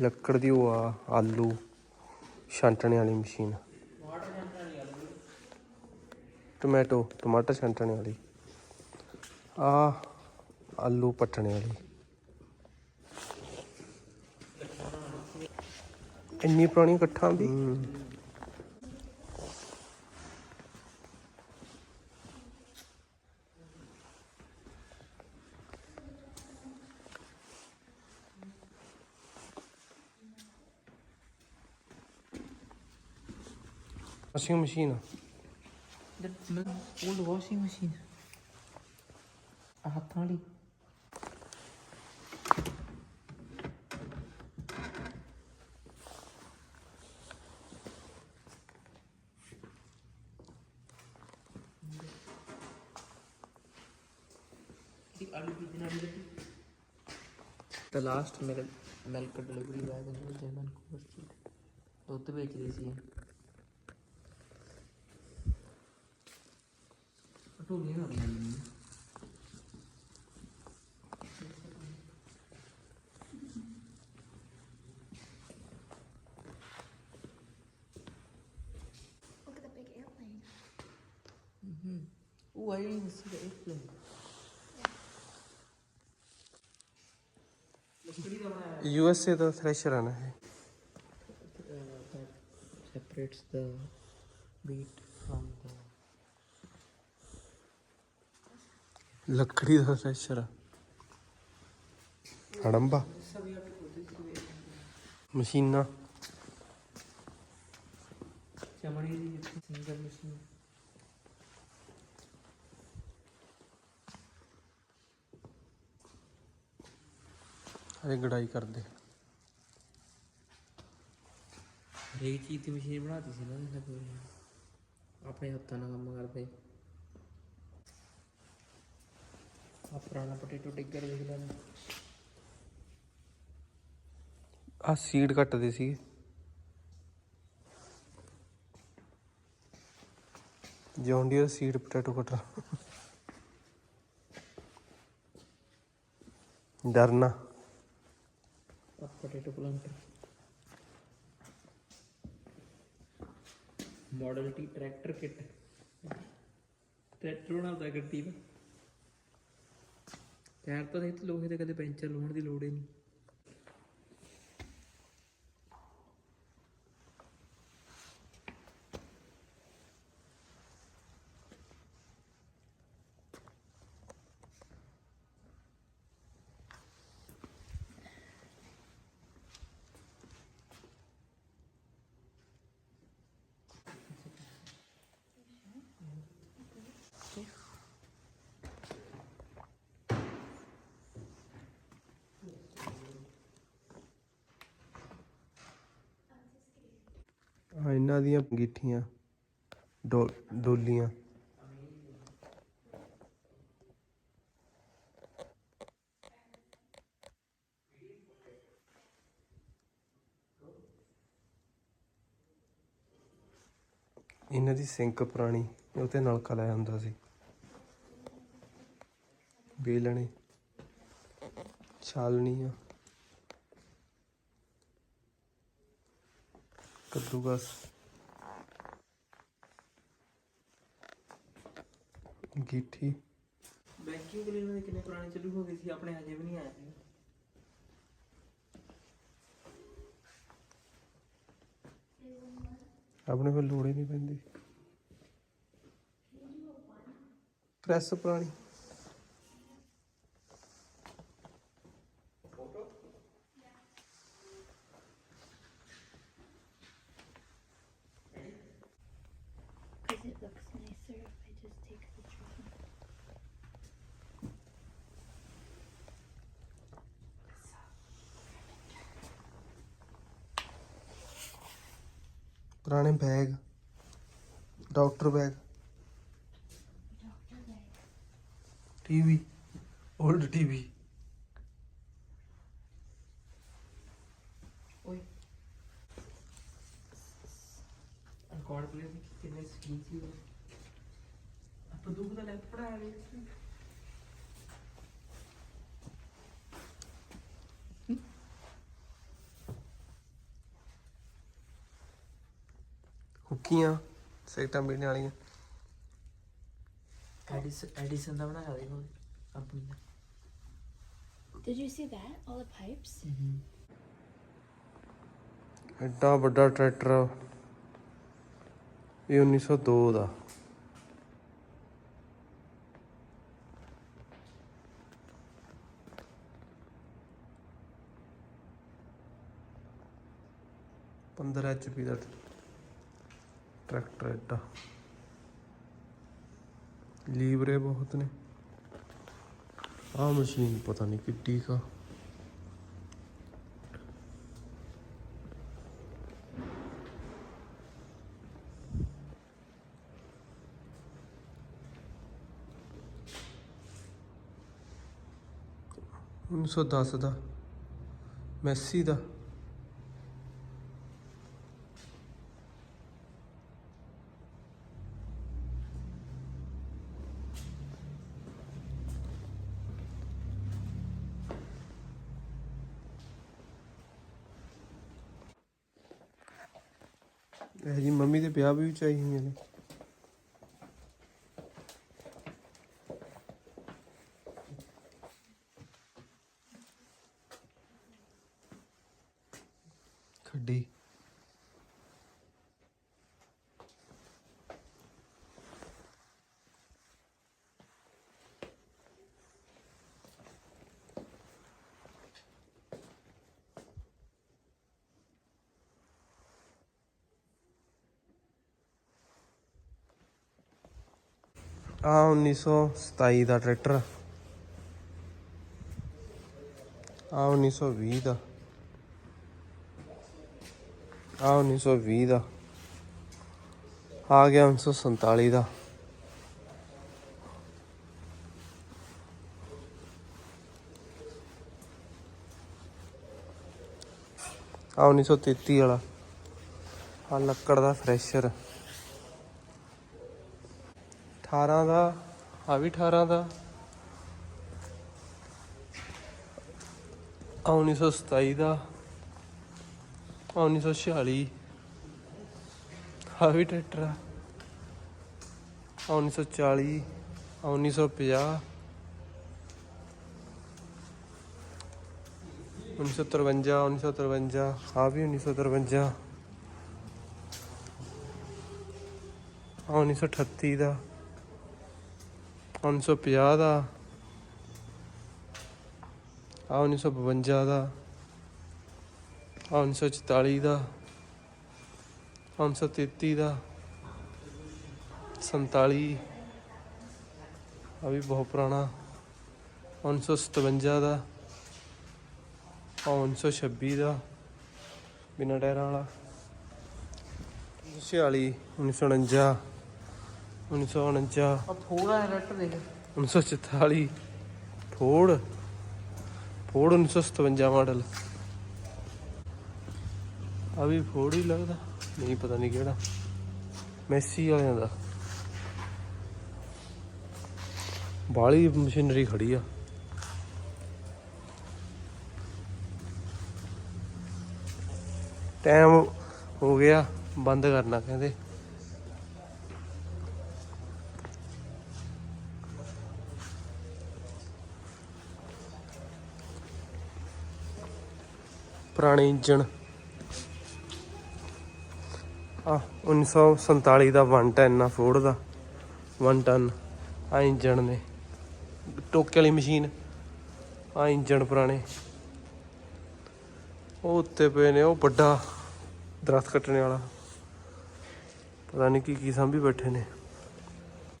ਲੱਕੜ ਦੀ ਉਹ ਆ, ਆਲੂ, ਛਾਂਟਣੇ ਵਾਲੀ ਮਸ਼ੀਨ। ਟੋਮੈਟੋ, ਟਮਾਟਰ ਛਾਂਟਣੇ ਵਾਲੀ। ਆ ਆਲੂ ਪੱਟਣੇ ਵਾਲੀ। ਇੰਨੀ ਪੁਰਾਣੀ ਇਕੱਠਾਂ ਵੀ? Washing machine that old washing machine ਆ ਹੱਥਾਂ ਵਾਲੀ ਦੀ ਆਲੂ ਦੀ ਦਿਨਾਂ ਦੀ the last milk milk delivery wagon was German Street ਦੁੱਧ ਵੇਚਦੇ ਸੀ ਇਹ ਢੋਲੀਆਂ ਹੋ ਰਹੀਆਂ ਨੇ Look at the big airplane. Oh, I didn't even see the airplane. ਲੱਕੜੀ ਦਾ ਬਣਾਇਆ ਯੂ ਐਸ ਏ ਦਾ ਥ੍ਰੈਸ਼ਰ ਆ ਨਾ ਇਹ that separates the wheat from the ਲੱਕੜੀ ਦਾ ਥ੍ਰੈਸ਼ਰ ਹੜੰਬਾ। ਮਸ਼ੀਨਾਂ। ਚਮੜੀ ਦੀ ਸਿੰਗਲ ਮਸ਼ੀਨ। ਗੜਾਈ ਕਰਦੇ। ਹਰੇਕ ਚੀਜ਼ ਦੀ ਮਸ਼ੀਨ ਬਣਾਤੀ ਸੀ ਨਾ ਇਹਨਾਂ ਆਪਣੇ ਹੱਥਾਂ ਨਾਲ ਕੰਮ ਕਰਦੇ। ਆ ਪੁਰਾਣਾ ਪੋਟੇਟੋ ਟਿੱਗਰ ਦੇਖ ਲੈਣਾ ਆ ਸੀਡ ਕੱਟਦੇ ਸੀ। John Deere seed potato cutter ਡਰਨਾ। ਆ potato planter model T tractor kit tractor ਬਣਾਉਂਦਾ ਗੱਡੀ ਦਾ ਟਾਇਰ ਤਾਂ ਨਹੀਂ ਤੇ ਲੋਹੇ ਦੇ ਕਦੇ ਪੈਂਚਰ ਲਾਉਣ ਦੀ ਲੋੜ ਹੀ ਨਹੀਂ ਆ ਇਹਨਾਂ ਦੀਆਂ ਗਿੱਠੀਆਂ ਡੋਲੀਆਂ। ਇਹਨਾਂ ਦੀ ਸਿੰਕ ਪੁਰਾਣੀ ਉਹ ਨਲਕਾ ਲਾਇਆ ਹੁੰਦਾ ਸੀ। ਵੇਲਣੇ, ਛਾਲਣੀਆਂ, ਕੱਦੂਕਸ। ਗਿੱਠੀ। ਵੈਕਿਊਮ ਕਲੀਨਰ ਦੇ ਕਿੰਨੇ ਪੁਰਾਣੇ ਚਾਲੂ ਹੋ ਗਏ ਸੀ ਆਪਣੇ ਹਜੇ ਵੀ ਨਹੀਂ ਆਏ ਸੀ। ਆਪਣੇ ਕੋਲ ਲੋੜ ਹੀ ਨਹੀਂ ਪੈਂਦੀ। ਪ੍ਰੈਸ ਪੁਰਾਣੀ। ਪੁਰਾਣੇ bag doctor bag. TV old TV ਓਏ ਰਿਕਾਰਡ ਪਲੇਅਰ ਕਿੰਨੇ ਸਕੀਨ ਸੀ ਉਹ? ਆਪਾਂ ਦੂਰ ਦਾ ਲੈਪ ਪੜਾਇਆ ਗਿਆ ਹੁੱਕੀਆਂ ਸਿਗਰਟਾਂ ਪੀਣ ਵਾਲੀਆਂ ਐਡੀਸਨ ਐਡੀਸਨ ਦਾ ਬਣਾਇਆ ਦੇਖੋ ਕੰਪਨੀ ਦਾ Did you see that? All the pipes? ਐਡਾ ਵੱਡਾ ਟਰੈਕਟਰ। ਇਹ 1902 ਦਾ ਪੰਦਰਾਂ ਐਚਪੀ ਦਾ ਟਰੈਕਟਰ ਐਡਾ ਲੀਵਰੇ ਬਹੁਤ ਨੇ। ਆਹ ਮਸ਼ੀਨ ਪਤਾ ਨਹੀਂ ਕਿੱਡੀ ਕਾ ਉੱਨੀ ਸੌ ਦਸ ਦਾ। ਮੈਸੀ ਦਾ। ਇਹ ਜੀ ਮੰਮੀ ਦੇ ਵਿਆਹ ਵੀ ਚਾਹੀਦੀਆਂ ਨੇ। ਖੱਡੀ। ਆ 1927 ਦਾ ਟਰੈਕਟਰ ਆ। 1920 ਦਾ। ਆ 1920 ਦਾ। ਆ ਗਿਆ 1947 ਦਾ। ਆ 1933 ਵਾਲਾ। ਆ ਲੱਕੜ ਦਾ ਫਰੈਸ਼ਰ 18 ਦਾ, ਆ ਵੀ 18 ਦਾ। ਆ 1927 ਦਾ, ਆ 1946 ਆ ਵੀ ਟਰੈਕਟਰ ਆ। ਆ 1940 ਆ 1950 1953 1953 ਆ ਵੀ 1953 ਆ 1938 ਦਾ। 1950 ਦਾ ਆ 1952 ਦਾ ਆ 1944 ਦਾ ਆ 1933 ਦਾ 47 ਆ ਵੀ ਬਹੁਤ ਪੁਰਾਣਾ 1957 ਦਾ ਆ 1926 ਦਾ, ਬਿਨਾਂ ਟਾਇਰਾਂ ਵਾਲਾ 46 1949 1949 ਆ ਥੋੜਾ ਰੱਟ ਦੇਖ। 1944 ਫੋਰਡ ਫੋਰਡ 1957 ਮਾਡਲ। ਆ ਵੀ ਫੋਰਡ ਹੀ ਲੱਗਦਾ। ਨਹੀਂ ਪਤਾ ਨਹੀਂ ਕਿਹੜਾ। ਮੈਸੀ ਵਾਲਿਆਂ ਦਾ। ਬਾਲੀ ਮਸ਼ੀਨਰੀ ਖੜੀ ਆ। ਟਾਈਮ ਹੋ ਗਿਆ। ਬੰਦ ਕਰਨਾ ਕਹਿੰਦੇ। ਪੁਰਾਣੇ ਇੰਜਣ। ਆ 1947 ਦਾ 1 ਟਨ ਆ ਫੋਰਡ ਦਾ। 1 ਟਨ ਆ ਇੰਜਣ ਨੇ। ਟੋਕੇ ਵਾਲੀ ਮਸ਼ੀਨ ਆ ਇੰਜਣ ਪੁਰਾਣੇ। ਉਹ ਉੱਤੇ ਪਏ ਨੇ, ਉਹ ਵੱਡਾ ਦਰਖਤ ਕੱਟਣ ਵਾਲਾ। ਪਤਾ ਨਹੀਂ ਕੀ ਕੀ ਸਾਂਭੀ ਬੈਠੇ ਨੇ।